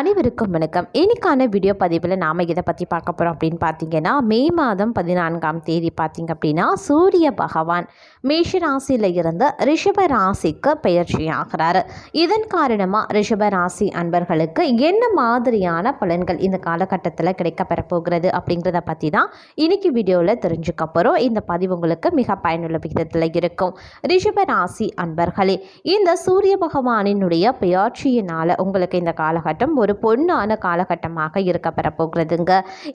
அனைவருக்கும் வணக்கம். இன்னைக்கான வீடியோ பதிவில் நாம் இதை பற்றி பார்க்க போகிறோம் அப்படின்னு பார்த்தீங்கன்னா மே மாதம் பதினான்காம் தேதி பார்த்திங்க அப்படின்னா சூரிய பகவான் மேஷ ராசியில் இருந்து ரிஷப ராசிக்கு பயிற்சி ஆகிறார். இதன் காரணமாக ரிஷப ராசி அன்பர்களுக்கு என்ன மாதிரியான பலன்கள் இந்த காலகட்டத்தில் கிடைக்கப்பெற போகிறது அப்படிங்கிறத பற்றி தான் இன்றைக்கி வீடியோவில் தெரிஞ்சுக்க போகிறோம் இந்த பதிவு உங்களுக்கு மிக பயனுள்ள விதத்தில் இருக்கும். ரிஷப ராசி அன்பர்களே இந்த சூரிய பகவானினுடைய பெயர்ச்சியினால் உங்களுக்கு இந்த காலகட்டம் ஒரு பொண்ணான காலகட்டமாக இருக்க பெறப்போகிறதுங்க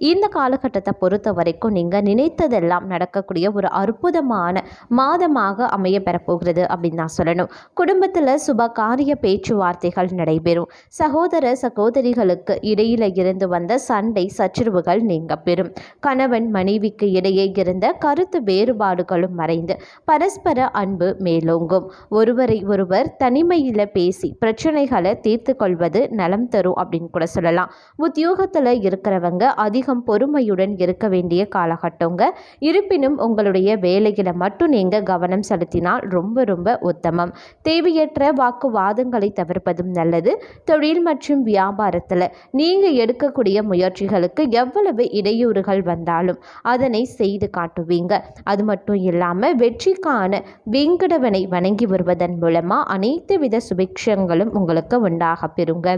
இந்த காலகட்டத்தை பொறுத்த வரைக்கும் நீங்கள் நினைத்ததெல்லாம் நடக்கக்கூடிய ஒரு அற்புதமான மாதமாக அமைய பெறப்போகிறது அப்படின்னு நான் சொல்லணும். குடும்பத்தில் சுப காரிய பேச்சுவார்த்தைகள் நடைபெறும். சகோதர சகோதரிகளுக்கு இடையில இருந்து வந்த சண்டை சச்சரவுகள் நீங்க பெறும். கணவன் மனைவிக்கு இடையே இருந்த கருத்து வேறுபாடுகளும் மறைந்து பரஸ்பர அன்பு மேலோங்கும். ஒருவரை ஒருவர் தனிமையில் பேசி பிரச்சனைகளை தீர்த்து கொள்வது நலம் தரும் அப்படின்னு கூட சொல்லலாம். உத்தியோகத்தில் இருக்கிறவங்க அதிகம் பொறுமையுடன் இருக்க வேண்டிய காலகட்டங்க. இருப்பினும் உங்களுடைய வேலைகளை மட்டும் நீங்கள் கவனம் செலுத்தினால் ரொம்ப ரொம்ப உத்தமம். தேவையற்ற வாக்குவாதங்களை தவிர்ப்பதும் நல்லது. தொழில் மற்றும் வியாபாரத்தில் நீங்கள் எடுக்கக்கூடிய முயற்சிகளுக்கு எவ்வளவு இடையூறுகள் வந்தாலும் அதனை செய்து காட்டுவீங்க. அது மட்டும் இல்லாமல் வெற்றிக்கான வெங்கடவனை வணங்கி வருவதன் மூலமாக அனைத்து வித சுபிக்ஷங்களும் உங்களுக்கு உண்டாக பெறுங்க.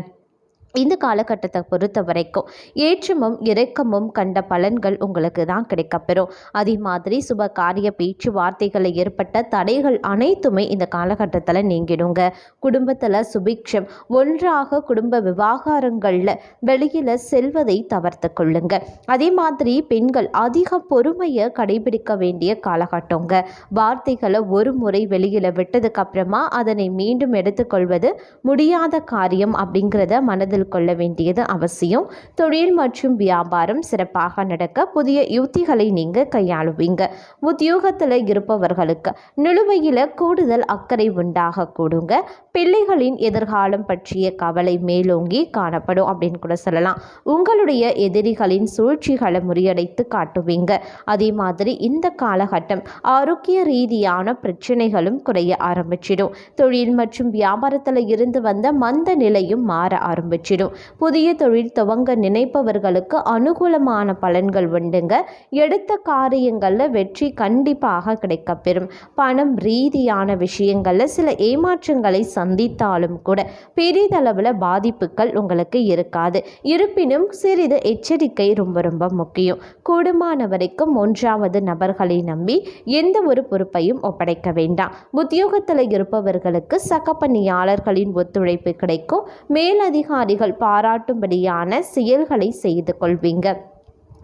இந்த காலகட்டத்தை பொறுத்த வரைக்கும் ஏற்றமும் இறக்கமும் கண்ட பலன்கள் உங்களுக்கு தான் கிடைக்கப்பெறும். அதே மாதிரி சுப காரிய பேச்சுவார்த்தைகளில் ஏற்பட்ட தடைகள் அனைத்துமே இந்த காலகட்டத்தில் நீங்கிடுங்க. குடும்பத்தில் சுபிக்ஷம் ஒன்றாக குடும்ப விவகாரங்களில் வெளியில் செல்வதை தவிர்த்து கொள்ளுங்க. அதே மாதிரி பெண்கள் அதிக பொறுமையை கடைபிடிக்க வேண்டிய காலகட்டங்க. வார்த்தைகளை ஒரு முறை வெளியில் விட்டதுக்கு அப்புறமா அதனை மீண்டும் எடுத்துக்கொள்வது முடியாத காரியம் அப்படிங்கிறத மனதில் கருத்தில் கொள்ள வேண்டியது அவசியம். தொழில் மற்றும் வியாபாரம் சிறப்பாக நடக்க புதிய யுக்திகளை நீங்கள் கையாளுவீங்க. உத்தியோகத்தில் இருப்பவர்களுக்கு நிலுவையில் கூடுதல் அக்கறை உண்டாக கூடுங்க. பிள்ளைகளின் எதிர்காலம் பற்றிய கவலை மேலோங்கி காணப்படும் அப்படின்னு கூட சொல்லலாம். உங்களுடைய எதிரிகளின் சூழ்ச்சிகளை முறியடைத்து காட்டுவீங்க. அதே மாதிரி இந்த காலகட்டம் ஆரோக்கிய ரீதியான பிரச்சனைகளும் குறைய ஆரம்பிச்சிடும். தொழில் மற்றும் வியாபாரத்தில் இருந்து வந்த மந்த நிலையும் மாற ஆரம்பிச்சு கிடைச்சிடும் புதிய தொழில் துவங்க நினைப்பவர்களுக்கு அனுகூலமான பலன்கள் உண்டுங்க. எடுத்த காரியங்களில் வெற்றி கண்டிப்பாக கிடைக்கப்பெறும். பணம் ரீதியான விஷயங்களில் சில ஏமாற்றங்களை சந்தித்தாலும் கூட பெரிதளவில் பாதிப்புகள் உங்களுக்கு இருக்காது. இருப்பினும் சிறிது எச்சரிக்கை ரொம்ப ரொம்ப முக்கியம். கூடுமான வரைக்கும் மூன்றாவது நபர்களை நம்பி எந்த ஒரு பொறுப்பையும் ஒப்படைக்க வேண்டாம். உத்தியோகத்தில் இருப்பவர்களுக்கு சக பணியாளர்களின் ஒத்துழைப்பு கிடைக்கும். மேலதிகாரிகள் நீங்கள் பாராட்டும்படியான செயல்களை செய்து கொள்வீங்க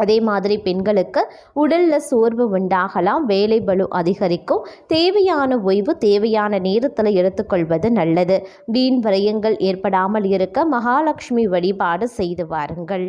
அதே மாதிரி பெண்களுக்கு உடலில் சோர்வு உண்டாகலாம் வேலை பலு அதிகரிக்கும். தேவையான ஓய்வு தேவையான நேரத்தில் எடுத்துக்கொள்வது நல்லது. வீண் விரயங்கள் ஏற்படாமல் இருக்க மகாலட்சுமி வழிபாடு செய்து வாருங்கள்.